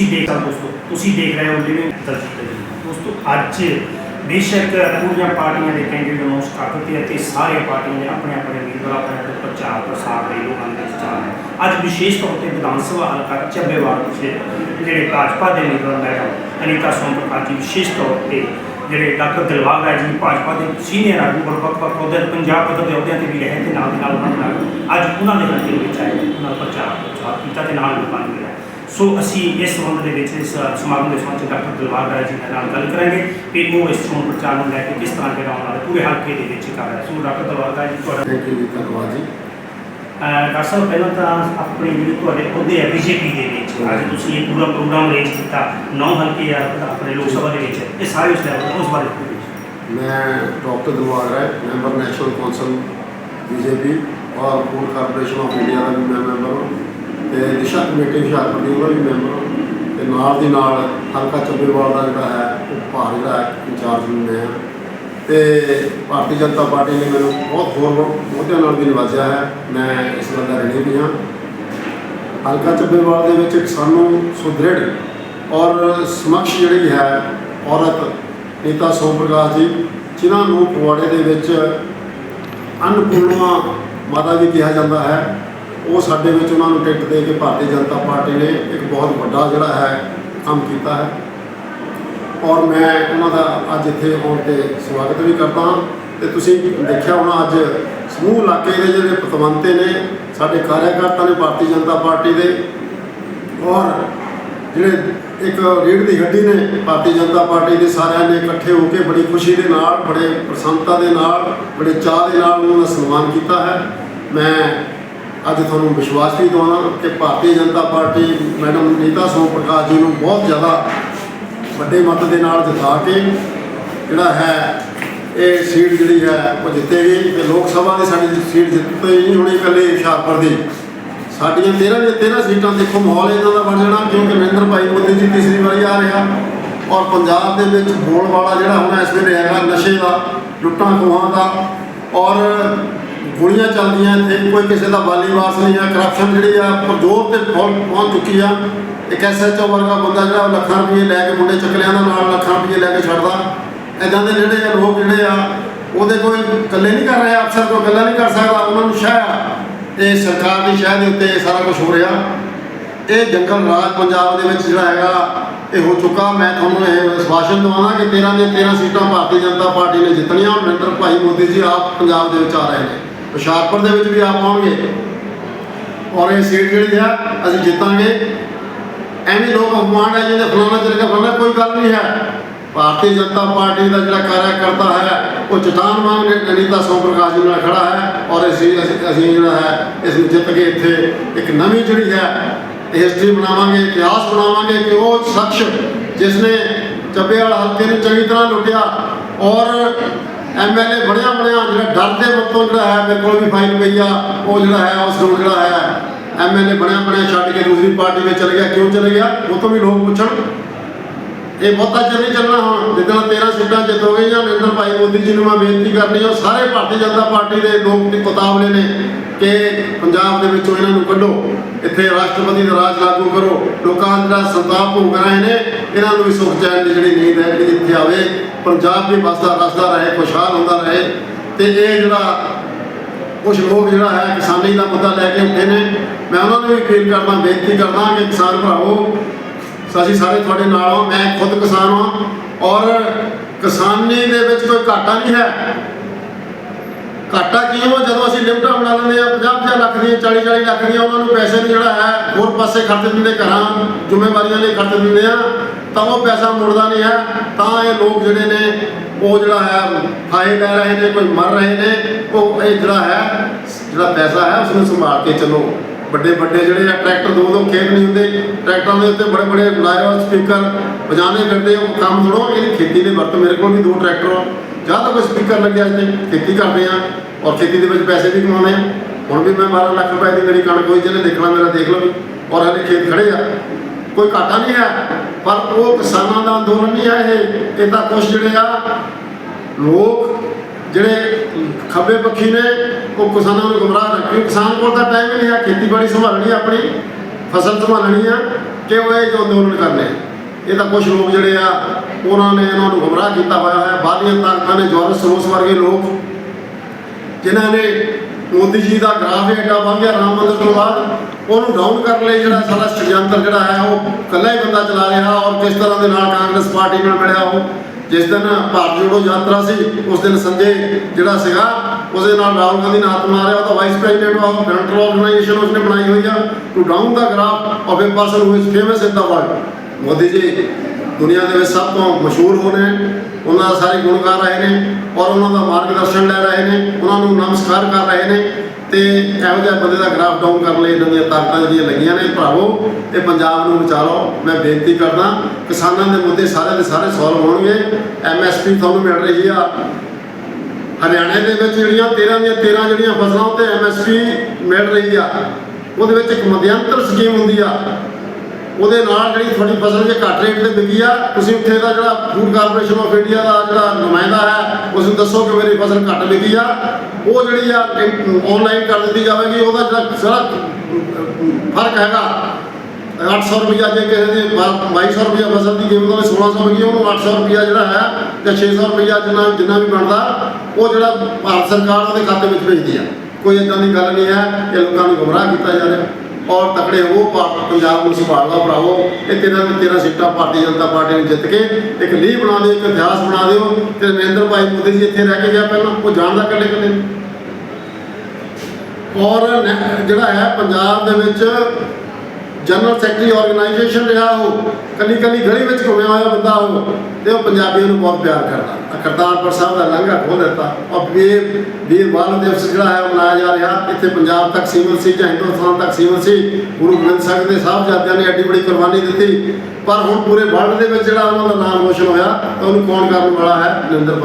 ਤੁਸੀਂ ਦੇਖ ਰਹੇ ਦੋਸਤੋ, ਤੁਸੀਂ ਦੇਖ ਰਹੇ ਹੋ ਲਿਵਿੰਗ ਦਲਜੀਤ ਦੋਸਤੋ, ਅੱਜ ਬੇਸ਼ੱਕ ਪੂਰੀਆਂ ਪਾਰਟੀਆਂ ਦੇ ਕੈਂਡੀਡੇਟ ਅਨਾਉਂਸ ਕਰ ਦਿੱਤੇ ਅਤੇ ਸਾਰੇ ਪਾਰਟੀਆਂ ਦੇ ਆਪਣੇ ਆਪਣੇ ਉਮੀਦਵਾਰ ਆਪਣੇ ਆਪਣੇ ਪ੍ਰਚਾਰ ਪ੍ਰਸਾਰ ਲਈ ਲੋਕਾਂ ਦੇ ਵਿੱਚ ਅੱਜ ਵਿਸ਼ੇਸ਼ ਤੌਰ ਤੇ ਵਿਧਾਨ ਸਭਾ ਹਲਕਾ ਚੱਬੇਵਾਲ ਦੇ ਜਿਹੜੇ ਭਾਜਪਾ ਦੇ ਲੀਡਰ ਮੈਡਮ ਅਨੀਤਾ ਸੋਮ ਪ੍ਰਕਾਸ਼ ਜੀ, ਵਿਸ਼ੇਸ਼ ਤੌਰ ਤੇ ਜਿਹੜੇ ਡਾਕਟਰ ਦਿਲਬਾਗ ਰਾਜ ਜੀ, ਭਾਜਪਾ ਦੇ ਸੀਨੀਅਰ ਆਗੂ ਵੱਖ ਵੱਖ ਵੱਖ ਪੰਜਾਬ ਪੱਧਰ ਦੇ ਅਹੁਦਿਆਂ ਤੇ ਵੀ ਰਹੇ ਤੇ ਨਾਲ ਦੀ ਨਾਲ ਉਹਨਾਂ ਅੱਜ ਉਹਨਾਂ ਦੇ ਹਲਕੇ ਵਿੱਚ ਆਏ, ਉਹਨਾਂ ਪ੍ਰਚਾਰ ਪ੍ਰਚਾਰ ਕੀਤਾ ਤੇ ਨਾਲ ਲੋਕਾਂ ਨੂੰ ਮਿਲਿਆ ਸੋ ਅਸੀਂ ਇਸ ਸੰਬੰਧ ਦੇ ਵਿੱਚ ਇਸ ਸਮਾਗਮ ਦੇ ਸੰਬੰਧ ਵਿੱਚ ਡਾਕਟਰ ਦਿਲਬਾਗ ਰਾਜ ਜੀ ਨਾਲ ਗੱਲ ਕਰਾਂਗੇ ਕਿ ਉਹ ਇਸ ਚੋਣ ਪ੍ਰਚਾਰ ਨੂੰ ਲੈ ਕੇ ਕਿਸ ਤਰ੍ਹਾਂ ਜਿਹੜਾ ਉਹਨਾਂ ਦੇ ਪੂਰੇ ਹਲਕੇ ਦੇ ਵਿੱਚ ਕਰ ਰਿਹਾ। ਸੋ ਡਾਕਟਰ ਦਿਲਬਾਗ ਰਾਜ ਜੀ ਤੁਹਾਡਾ ਥੈਂਕ ਯੂ ਧੰਨਵਾਦ ਜੀ। ਡਾਕਟਰ ਸਾਹਿਬ ਪਹਿਲਾਂ ਤਾਂ ਆਪਣੇ ਜਿਹੜੇ ਤੁਹਾਡੇ ਅਹੁਦੇ ਆ ਬੀਜੇਪੀ ਦੇ ਵਿੱਚ ਅੱਜ ਤੁਸੀਂ ਇਹ ਪੂਰਾ ਪ੍ਰੋਗਰਾਮ ਅਰੇਂਜ ਕੀਤਾ ਨੌ ਹਲਕੇ ਆ ਆਪਣੇ ਲੋਕ ਸਭਾ ਦੇ ਵਿੱਚ ਇਹ ਸਾਰੇ ਉਸ ਲੈਵਲ ਉਸ ਬਾਰੇ ਮੈਂ doctor Dilwag Rai member national council BJP ਔਰ ਫੂਡ ਕਾਰਪੋਰੇਸ਼ਨ ਆਫ ਇੰਡੀਆ ਦਾ ਮੈਂ ਮੈਂਬਰ ਹਾਂ। ਤੇ ਦਿਸ਼ਾ ਕਮੇਟੀ ਹੁਸ਼ਿਆਰਪੁਰ ਦੀ ਉਹਦਾ ਵੀ ਮੈਂਬਰ ਹਾਂ ਤੇ ਨਾਲ ਦੀ ਨਾਲ ਹਲਕਾ ਚੱਬੇਵਾਲ ਦਾ ਜਿਹੜਾ ਹੈ, ਉਹ ਭਾਰ ਜਿਹੜਾ ਹੈ ਇੰਚਾਰਜ ਨੂੰ ਮੈਂ ਹਾਂ ਤੇ ਭਾਰਤੀ ਜਨਤਾ ਪਾਰਟੀ ਨੇ ਮੈਨੂੰ ਬਹੁਤ ਹੋਰ ਮੋਢਿਆਂ ਨਾਲ ਵੀ ਨਿਵਾਜਿਆ ਹੈ। ਮੈਂ ਇਸ ਗੱਲ ਦਾ ਰਣੀ ਵੀ ਹਾਂ। ਹਲਕਾ ਚੱਬੇਵਾਲ ਦੇ ਵਿੱਚ ਇੱਕ ਸਾਨੂੰ ਸੁਦ੍ਰਿੜ ਔਰ ਸਮਕਸ਼ ਜਿਹੜੀ ਹੈ, ਔਰਤ ਨੇਤਾ ਸੋਮ ਪ੍ਰਕਾਸ਼ ਜੀ, ਜਿਨ੍ਹਾਂ ਨੂੰ ਫਗਵਾੜੇ ਦੇ ਵਿੱਚ ਅੰਨਪੂਰਨਾ ਮਾਤਾ ਵੀ ਕਿਹਾ ਜਾਂਦਾ ਹੈ। ਉਹ ਸਾਡੇ ਵਿੱਚ ਉਹਨਾਂ ਨੂੰ ਟਿਕਟ ਦੇ ਕੇ ਭਾਰਤੀ ਜਨਤਾ ਪਾਰਟੀ ਨੇ ਇੱਕ ਬਹੁਤ ਵੱਡਾ ਜਿਹੜਾ ਹੈ ਕੰਮ ਕੀਤਾ ਹੈ। ਔਰ ਮੈਂ ਉਹਨਾਂ ਦਾ ਅੱਜ ਇੱਥੇ ਆਉਣ ਤੇ ਸਵਾਗਤ ਵੀ ਕਰਦਾ ਹਾਂ। ਤੇ ਤੁਸੀਂ ਦੇਖਿਆ ਹੋਣਾ ਅੱਜ ਸਮੂਹ ਇਲਾਕੇ ਦੇ ਜਿਹੜੇ ਪਤਵੰਤੇ ਨੇ, ਸਾਡੇ ਕਾਰਜਕਰਤਾ ਨੇ ਭਾਰਤੀ ਜਨਤਾ ਪਾਰਟੀ ਦੇ। ਔਰ ਜਿਹੜੇ ਇੱਕ ਰੀੜ ਦੀ ਹੱਡੀ ਨੇ ਭਾਰਤੀ ਜਨਤਾ ਪਾਰਟੀ ਦੇ ਸਾਰਿਆਂ ਨੇ ਇਕੱਠੇ ਹੋ ਕੇ ਬੜੀ ਖੁਸ਼ੀ ਦੇ ਨਾਲ, ਬੜੇ ਪ੍ਰਸੰਨਤਾ ਦੇ ਨਾਲ, ਬੜੇ ਚਾਅ ਦੇ ਨਾਲ ਉਹਨਾਂ ਦਾ ਸਨਮਾਨ ਕੀਤਾ ਹੈ। ਮੈਂ ਅੱਜ ਤੁਹਾਨੂੰ ਵਿਸ਼ਵਾਸ ਵੀ ਦਿਵਾਉਣਾ ਕਿ ਭਾਰਤੀ ਜਨਤਾ ਪਾਰਟੀ ਮੈਡਮ ਨੀਤਾ ਸੋਮ ਪ੍ਰਕਾਸ਼ ਜੀ ਨੂੰ ਬਹੁਤ ਜ਼ਿਆਦਾ ਵੱਡੇ ਮਤ ਦੇ ਨਾਲ ਜਿਤਾ ਕੇ ਜਿਹੜਾ ਹੈ, ਇਹ ਸੀਟ ਜਿਹੜੀ ਹੈ ਉਹ ਜਿੱਤੇਗੀ ਤੇ ਲੋਕ ਸਭਾ ਦੀ ਸਾਡੀ ਸੀਟ ਜਿੱਤੇ ਨਹੀਂ ਹੋਣੀ ਇਕੱਲੇ ਹੁਸ਼ਿਆਰਪੁਰ ਦੀ। ਸਾਡੀਆਂ 13 ਦੀਆਂ 13 ਸੀਟਾਂ ਦੇਖੋ, ਮਾਹੌਲ ਇਹਨਾਂ ਦਾ ਬਣ ਜਾਣਾ ਕਿਉਂਕਿ ਨਰਿੰਦਰ ਭਾਈ ਮੋਦੀ ਜੀ ਤੀਸਰੀ ਵਾਰੀ ਆ ਰਿਹਾ ਔਰ ਪੰਜਾਬ ਦੇ ਵਿੱਚ ਬੋਲ ਵਾਲਾ ਜਿਹੜਾ ਹੁਣ ਇਸ ਵੇਲੇ ਹੈਗਾ, ਨਸ਼ੇ ਦਾ, ਲੁੱਟਾਂ ਖੋਹਾਂ ਦਾ ਔਰ ਗੋਲੀਆਂ ਚੱਲਦੀਆਂ ਇੱਥੇ, ਕੋਈ ਕਿਸੇ ਦਾ ਬਾਲੀ ਵਾਰਸ ਨਹੀਂ ਆ ਕਰਪਸ਼ਨ ਜਿਹੜੀ ਆ ਪ੍ਰਜੋਰ ਤੇ ਪਹੁੰਚ ਪਹੁੰਚ ਚੁੱਕੀ ਆ। ਇੱਕ ਐਸਐਚਓ ਵਰਗਾ ਬੰਦਾ ਜਿਹੜਾ ਉਹ ਲੱਖਾਂ ਰੁਪਏ ਲੈ ਕੇ ਮੁੰਡੇ ਚੱਕਲਿਆਂ ਦਾ ਨਾਲ ਲੱਖਾਂ ਰੁਪਏ ਲੈ ਕੇ ਛੱਡਦਾ। ਇਦਾਂ ਦੇ ਜਿਹੜੇ ਆ ਲੋਕ ਜਿਹੜੇ ਆ, ਉਹਦੇ ਕੋਈ ਇਕੱਲੇ ਨਹੀਂ ਕਰ ਰਿਹਾ, ਅਫਸਰ ਕੋਈ ਗੱਲਾਂ ਨਹੀਂ ਕਰ ਸਕਦਾ, ਉਹਨਾਂ ਨੂੰ ਸ਼ਹਿ ਆ। ਇਹ ਸਰਕਾਰ ਦੀ ਸ਼ਹਿ ਦੇ ਉੱਤੇ ਇਹ ਸਾਰਾ ਕੁਝ ਹੋ ਰਿਹਾ। ਇਹ ਜੰਗਲ ਰਾਜ ਪੰਜਾਬ ਦੇ ਵਿੱਚ ਜਿਹੜਾ ਹੈਗਾ, ਇਹ ਹੋ ਚੁੱਕਾ। ਮੈਂ ਤੁਹਾਨੂੰ ਇਹ ਵਿਸ਼ਵਾਸਨ ਦਵਾਉਣਾ ਕਿ 13 ਦੀਆਂ 13 ਸੀਟਾਂ ਭਾਰਤੀ ਜਨਤਾ ਪਾਰਟੀ ਨੇ ਜਿੱਤਣੀਆਂ ਨਰਿੰਦਰ ਭਾਈ ਮੋਦੀ ਜੀ ਆਪ ਪੰਜਾਬ ਦੇ ਵਿੱਚ ਆ ਰਹੇ ਨੇ। ਹੁਸ਼ਿਆਰਪੁਰ ਦੇ ਵਿੱਚ ਵੀ ਆਪ ਆਉਣਗੇ। ਔਰ ਇਹ ਸੀਟ ਜਿਹੜੀ ਆ ਅਸੀਂ ਜਿੱਤਾਂਗੇ। ਐਵੇਂ ਲੋਕ ਅਪਮਾਨ ਹੈ ਜਿਹਦੇ ਫਲਾਣਾ ਚਲੇਗਾ ਫਲਾਣਾ, ਕੋਈ ਗੱਲ ਨਹੀਂ ਹੈ। ਭਾਰਤੀ ਜਨਤਾ ਪਾਰਟੀ ਦਾ ਜਿਹੜਾ ਕਾਰਜਕਰਤਾ ਹੈ, ਉਹ ਚਟਾਨ ਵਾਂਗ ਨੇ ਸੋਮ ਪ੍ਰਕਾਸ਼ ਜੀ ਨਾਲ ਖੜਾ ਹੈ। ਔਰ ਅਸੀਂ, ਅਸੀਂ- ਜਿਹੜਾ ਹੈ, ਇਸ ਨੂੰ ਜਿੱਤ ਕੇ ਇੱਥੇ ਇੱਕ ਨਵੀਂ ਜਿਹੜੀ ਹੈ ਹਿਸਟਰੀ ਬਣਾਵਾਂਗੇ, ਇਤਿਹਾਸ ਬਣਾਵਾਂਗੇ ਕਿ ਉਹ ਸ਼ਖਸ ਜਿਸ ਨੇ ਚੱਬੇਵਾਲ ਹਲਕੇ ਨੂੰ ਚੰਗੀ ਤਰ੍ਹਾਂ ਲੁੱਟਿਆ ਔਰ ਐਮਐਲਏ ਬਣਿਆ ਬਣਿਆ ਜਿਹੜਾ ਡਰ ਦੇ ਮੱਤੋਂ ਜਿਹੜਾ ਹੈ, ਮੇਰੇ ਕੋਲ ਵੀ ਫਾਈਲ ਪਈ ਆ, ਉਹ ਜਿਹੜਾ ਹੈ, ਉਸ ਨੂੰ ਜਿਹੜਾ ਹੈ ਐਮਐਲਏ ਬਣਿਆ ਬਣਿਆ ਛੱਡ ਕੇ ਦੂਸਰੀ ਪਾਰਟੀ ਵਿੱਚ ਚਲੇ ਗਿਆ। ਕਿਉਂ ਚਲੇ ਗਿਆ? ਉਹ ਤੋਂ ਵੀ ਲੋਕ ਪੁੱਛਣ। ਇਹ ਬਹੁਤਾ ਚਿਰ ਨਹੀਂ ਚੱਲਣਾ ਹੁਣ। ਜਿੱਦਾਂ 13 ਸੀਟਾਂ ਜਿੱਤ ਹੋ ਗਈਆਂ, ਨਰਿੰਦਰ ਭਾਈ ਮੋਦੀ ਜੀ ਨੂੰ ਮੈਂ ਬੇਨਤੀ ਕਰਨੀ ਆ ਸਾਰੇ ਭਾਰਤੀ ਜਨਤਾ ਪਾਰਟੀ ਦੇ ਲੋਕ ਤੇ ਕੁਤਾਬਲੇ ਨੇ ਕਿ ਪੰਜਾਬ ਦੇ ਵਿੱਚੋਂ ਇਹਨਾਂ ਨੂੰ ਕੱਢੋ। ਇੱਥੇ ਰਾਸ਼ਟਰਪਤੀ ਦਾ ਰਾਜ ਲਾਗੂ ਕਰੋ। ਲੋਕਾਂ ਦਾ ਜਿਹੜਾ ਸੰਤਾਪ ਭੋਗ ਰਹੇ ਨੇ। ਇਹਨਾਂ ਨੂੰ ਵੀ ਸੁਖ ਚੈਨ ਦੀ ਜਿਹੜੀ ਨੀਂਦ ਹੈ, ਜਿਹੜੀ ਇੱਥੇ ਆਵੇ ਪੰਜਾਬ ਵੀ ਵਸਦਾ ਰਸਦਾ ਰਹੇ, ਖੁਸ਼ਹਾਲ ਹੁੰਦਾ ਰਹੇ ਤੇ ਇਹ ਜਿਹੜਾ ਕੁਝ ਲੋਕ ਜਿਹੜਾ ਹੈ ਕਿਸਾਨੀ ਦਾ ਮੁੱਦਾ ਲੈ ਕੇ ਉੱਠੇ ਨੇ, ਮੈਂ ਉਹਨਾਂ ਨੂੰ ਵੀ ਅਪੀਲ ਕਰਦਾ, ਬੇਨਤੀ ਕਰਦਾ ਕਿ ਕਿਸਾਨ ਭਰਾਵੋ, ਅਸੀਂ ਸਾਰੇ ਤੁਹਾਡੇ ਨਾਲ ਹਾਂ, ਮੈਂ ਖੁਦ ਕਿਸਾਨ ਹਾਂ ਔਰ ਕਿਸਾਨੀ ਦੇ ਵਿੱਚ ਕੋਈ ਘਾਟਾ ਨਹੀਂ ਹੈ ਘਾਟਾ ਕੀ ਹੈ? ਜਦੋਂ ਅਸੀਂ ਲਿਮਟਾਂ ਬਣਾ ਲੈਂਦੇ ਆ 50 50 ਲੱਖ ਦੀਆਂ 40 40 ਲੱਖ ਦੀਆਂ, ਉਹਨਾਂ ਨੂੰ ਪੈਸੇ ਜਿਹੜਾ ਹੈ, ਹੋਰ ਪਾਸੇ ਖਰਚ ਦਿੰਦੇ, ਘਰਾਂ, ਜ਼ਿੰਮੇਵਾਰੀਆਂ ਲਈ ਖਰਚ ਦਿੰਦੇ ਆ ਤਾਂ ਉਹ ਪੈਸਾ ਮੁੜਦਾ ਨਹੀਂ ਹੈ, ਤਾਂ ਇਹ ਲੋਕ ਜਿਹੜੇ ਨੇ, ਉਹ ਜਿਹੜਾ ਹੈ ਫਾਇਦੇ ਲੈ ਰਹੇ ਨੇ, ਕੋਈ ਮਰ ਰਹੇ ਨੇ, ਉਹ ਇਹ ਜਿਹੜਾ ਹੈ, ਜਿਹੜਾ ਪੈਸਾ ਹੈ ਉਸ ਨੂੰ ਸੰਭਾਲ ਕੇ ਚੱਲੋ। ਵੱਡੇ ਵੱਡੇ ਜਿਹੜੇ ਆ, ਟਰੈਕਟਰ ਦੋ ਦੋ ਖੇਤ ਨਹੀਂ ਹੁੰਦੇ, ਟਰੈਕਟਰਾਂ ਦੇ ਉੱਤੇ ਬੜੇ ਬੜੇ ਲਾਇਰ ਸਪੀਕਰ ਵਜਾਣੇ ਕਰਦੇ ਉਹ ਕੰਮ ਥੋੜੋ ਇਹਦੀ ਖੇਤੀ ਦੇ ਵਰਤ ਮੇਰੇ ਕੋਲ ਵੀ ਦੋ ਟਰੈਕਟਰ ਆ। ਜਾਂ ਤਾਂ ਕੋਈ ਸਪੀਕਰ ਲੱਗਿਆ ਇੱਥੇ, ਖੇਤੀ ਕਰਦੇ ਆ, ਔਰ ਖੇਤੀ ਦੇ ਵਿੱਚ ਪੈਸੇ ਵੀ ਕਮਾਉਂਦੇ ਆ। ਹੁਣ ਵੀ ਮੈਂ 12 ਲੱਖ ਰੁਪਏ ਦੀ ਮੇਰੀ ਕਣਕ ਹੋਈ, ਜਿਹਨੇ ਦੇਖਣਾ ਮੇਰਾ ਦੇਖ ਲਓ ਔਰ ਹਲੇ ਖੇਤ ਖੜੇ ਆ। ਕੋਈ ਘਾਟਾ ਨਹੀਂ ਹੈ, ਪਰ ਉਹ ਕਿਸਾਨਾਂ ਦਾ ਅੰਦੋਲਨ ਨਹੀਂ ਹੈ ਇਹ। ਇਹ ਤਾਂ ਕੁਛ ਜਿਹੜੇ ਆ, ਲੋਕ ਜਿਹੜੇ ਖੱਬੇ ਪੱਖੀ ਨੇ, ਉਹ ਕਿਸਾਨਾਂ ਨੂੰ ਗੁੰਮਰਾਹ ਰੱਖੀ ਕਿਸਾਨ ਕੋਲ ਤਾਂ ਟਾਈਮ ਹੀ ਨਹੀਂ ਹੈ, ਖੇਤੀਬਾੜੀ ਸੰਭਾਲਣੀ ਆਪਣੀ, ਫਸਲ ਸੰਭਾਲਣੀ ਆ ਕਿ ਉਹ ਇਹ ਜੋ ਅੰਦੋਲਨ ਕਰਨੇ। ਇਹ ਤਾਂ ਕੁਝ ਲੋਕ ਜਿਹੜੇ ਆ, ਉਹਨਾਂ ਨੇ ਇਹਨਾਂ ਨੂੰ ਗੁੰਮਰਾਹ ਕੀਤਾ ਹੋਇਆ ਹੈ। ਬਾਹਰਲੀਆਂ ਤਾਕਤਾਂ ਨੇ ਜੋਰਸ ਰੋਸ ਵਰਗੇ ਲੋਕ, ਜਿਨ੍ਹਾਂ ਨੇ ਮੋਦੀ ਜੀ ਦਾ ਗ੍ਰਾਫ ਏਡਾ ਵੱਧ ਗਿਆ, ਰਾਮ ਮੰਦਿਰ ਤੋਂ ਬਾਅਦ ਉਹਨੂੰ ਡਾਊਨ ਕਰਨ ਲਈ ਜਿਹੜਾ ਸਾਰਾ ਸ਼ਡਯੰਤਰ ਜਿਹੜਾ ਹੈ, ਉਹ ਇਕੱਲਾ ਹੀ ਬੰਦਾ ਚਲਾ ਰਿਹਾ ਔਰ ਕਿਸ ਤਰ੍ਹਾਂ ਦੇ ਨਾਲ ਕਾਂਗਰਸ ਪਾਰਟੀ ਨਾਲ ਮਿਲਿਆ ਉਹ। ਜਿਸ ਦਿਨ ਭਾਰਤ ਜੋੜੋ ਯਾਤਰਾ ਸੀ, ਉਸ ਦਿਨ ਸੰਜੇ ਜਿਹੜਾ ਸੀਗਾ ਉਸ ਨਾਲ ਰਾਹੁਲ ਗਾਂਧੀ ਨੇ ਹੱਥ ਮਾਰਿਆ ਉਹ vice president of federal organisation ਉਸਨੇ ਬਣਾਈ ਹੋਈ ਆ। To down the graph of a person who is famous in the world Modi ji ਦੁਨੀਆ ਦੇ ਵਿੱਚ ਸਭ ਤੋਂ ਮਸ਼ਹੂਰ ਹੋ। ਰਹੇ ਨੇ ਉਹਨਾਂ ਦਾ ਸਾਰੇ ਗੁਣ ਕਰ ਰਹੇ ਨੇ ਔਰ ਉਹਨਾਂ ਦਾ ਮਾਰਗਦਰਸ਼ਨ ਲੈ ਰਹੇ ਨੇ। ਉਹਨਾਂ ਨੂੰ ਨਮਸਕਾਰ ਕਰ ਰਹੇ ਨੇ ਤੇ ਇਹੋ ਜਿਹੇ ਬੰਦੇ ਦਾ ਗ੍ਰਾਫ ਡਾਊਨ ਕਰਨ ਲਈ ਇਹਨਾਂ ਦੀਆਂ ਤਾਕਤਾਂ ਜਿਹੜੀਆਂ ਲੱਗੀਆਂ ਨੇ ਭਰਾਵੋ ਇਹ ਪੰਜਾਬ ਨੂੰ ਬਚਾ ਮੈਂ ਬੇਨਤੀ ਕਰਦਾ, ਕਿਸਾਨਾਂ ਦੇ ਮੁੱਦੇ ਸਾਰੇ ਦੇ ਸਾਰੇ ਸੋਲਵ ਹੋਣਗੇ। ਐਮਐਸਪੀ ਤੁਹਾਨੂੰ ਮਿਲ ਰਹੀ ਆ। ਹਰਿਆਣੇ ਦੇ ਵਿੱਚ ਜਿਹੜੀਆਂ 13 ਦੀਆਂ 13 ਜਿਹੜੀਆਂ ਫਸਲਾਂ ਉੱਤੇ ਐਮਐਸਪੀ ਮਿਲ ਰਹੀ ਆ। ਉਹਦੇ ਵਿੱਚ ਇੱਕ ਮਧਿਅੰਤਰ ਸਕੀਮ ਹੁੰਦੀ ਆ। ਉਹਦੇ ਨਾਲ ਜਿਹੜੀ ਤੁਹਾਡੀ ਫਸਲ ਜੇ ਘੱਟ ਰੇਟ ਤੇ ਵਿਕੀ ਆ, ਤੁਸੀਂ ਉੱਥੇ ਦਾ ਜਿਹੜਾ ਫੂਡ ਕਾਰਪੋਰੇਸ਼ਨ ਆਫ ਇੰਡੀਆ ਦਾ ਜਿਹੜਾ ਨੁਮਾਇੰਦਾ ਹੈ ਉਸ ਨੂੰ ਦੱਸੋ ਕਿ ਮੇਰੀ ਫਸਲ ਘੱਟ ਵਿਕੀ ਆ। ਉਹ ਜਿਹੜੀ ਆ ਆਨਲਾਈਨ ਕਰ ਦਿੱਤੀ ਜਾਵੇਗੀ, ਉਹਦਾ ਜਿਹੜਾ ਸਾਰਾ ਫ਼ਰਕ ਹੈਗਾ। 800 ਰੁਪਈਆ ਜੇ ਕਿਸੇ ਦੀ 2200 ਰੁਪਈਆ ਫਸਲ ਦੀ ਕੀਮਤ ਹੋਵੇ 1600 ਵਿਕੀ ਉਹਨੂੰ 800 ਰੁਪਈਆ ਜਿਹੜਾ ਹੈ ਤੇ 600 ਰੁਪਈਆ ਜਿੰਨਾ ਜਿੰਨਾ ਵੀ ਬਣਦਾ, ਉਹ ਜਿਹੜਾ ਭਾਰਤ ਸਰਕਾਰ ਉਹਦੇ ਖਾਤੇ ਵਿੱਚ ਭੇਜਦੀ ਆ। ਕੋਈ ਇਦਾਂ ਦੀ ਗੱਲ ਨਹੀਂ ਹੈ ਕਿ ਲੋਕਾਂ ਨੂੰ ਗੁੰਮਰਾਹ ਕੀਤਾ ਜਾ ਰਿਹਾ। ਔਰ ਤਕੜੇ ਹੋ ਭਾ- ਪੰਜਾਬ ਨੂੰ ਸੰਭਾਲ ਲਓ ਭਰਾਵੋ। ਇਹ ਤੇਰਾ ਦੇ ਤੇਰਾਂ ਸੀਟਾਂ ਭਾਰਤੀ ਜਨਤਾ ਪਾਰਟੀ ਨੂੰ ਜਿੱਤ ਕੇ ਇੱਕ ਲੀਹ ਬਣਾ ਦਿਓ, ਇੱਕ ਇਤਿਹਾਸ ਬਣਾ ਦਿਓ ਕਿ ਨਰਿੰਦਰ ਭਾਈ ਮੋਦੀ ਜੀ ਇੱਥੇ ਰਹਿ ਕੇ ਗਿਆ ਪਹਿਲਾਂ। ਉਹ ਜਾਣਦਾ ਕੱਲੇ ਕੱਲੇ। ਔਰ ਜਿਹੜਾ ਹੈ, ਪੰਜਾਬ ਦੇ ਵਿੱਚ ਜਨਰਲ ਸੈਕਟਰੀ ਆਰਗੇਨਾਈਜੇਸ਼ਨ ਰਿਹਾ ਉਹ। ਕੱਲੀ ਕੱਲੀ ਗਲੀ ਵਿੱਚ ਘੁੰਮਿਆ ਹੋਇਆ ਬੰਦਾ ਉਹ। ਤੇ ਉਹ ਪੰਜਾਬੀਆਂ ਨੂੰ ਬਹੁਤ ਪਿਆਰ ਕਰਦਾ। ਕਰਤਾਰਪੁਰ ਸਾਹਿਬ ਦਾ ਲੰਘਾ ਖੋਲ ਦਿੱਤਾ। ਔਰ ਵੀਰ ਵੀਰ ਬਾਲ ਦਿਵਸ ਜਿਹੜਾ ਹੈ ਉਹ ਮਨਾਇਆ ਜਾ ਰਿਹਾ। ਇੱਥੇ ਪੰਜਾਬ ਤੱਕ ਸੀਮਤ ਸੀ, ਜਾਂ ਹਿੰਦੁਸਤਾਨ ਤੱਕ ਸੀਮਤ ਸੀ। ਗੁਰੂ ਗ੍ਰੰਥ ਸਿੰਘ ਦੇ ਸਾਹਿਬਜ਼ਾਦਿਆਂ ਨੇ ਐਡੀ ਬੜੀ ਕੁਰਬਾਨੀ ਦਿੱਤੀ। ਪਰ ਹੁਣ ਪੂਰੇ ਵਰਲਡ ਦੇ ਵਿੱਚ ਜਿਹੜਾ ਉਹਨਾਂ ਦਾ ਨਾਮ ਰੋਸ਼ਨ ਹੋਇਆ ਉਹਨੂੰ ਕੌਣ ਕਰਨ ਵਾਲਾ ਹੈ? ਨਰਿੰਦਰ ਭਾਈ